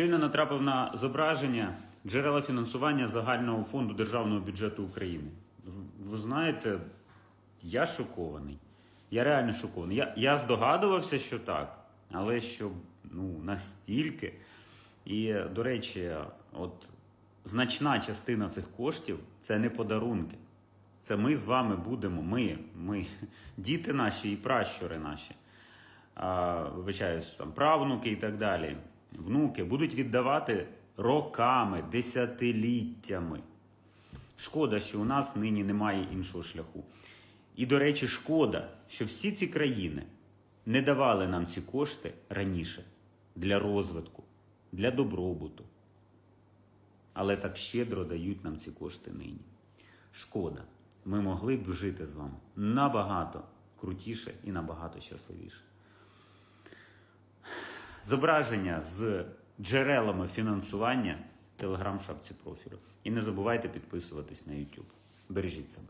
Щойно натрапив на зображення джерела фінансування загального фонду державного бюджету України. Ви знаєте, я шокований. Я реально шокований. Я, я здогадувався, що так, але що ну, настільки. І, до речі, от значна частина цих коштів це не подарунки. Це ми з вами будемо, ми, ми, діти наші і пращури наші, а, вибачаюсь, там, правнуки і так далі, внуки будуть віддавати роками, десятиліттями. Шкода, що у нас нині немає іншого шляху. І, до речі, шкода, що всі ці країни не давали нам ці кошти раніше для розвитку, для добробуту. Але так щедро дають нам ці кошти нині. Шкода. Ми могли б жити з вами набагато крутіше і набагато щасливіше. Зображення з джерелами фінансування телеграм-шапці профілю. І не забувайте підписуватись на YouTube. Бережіть себе.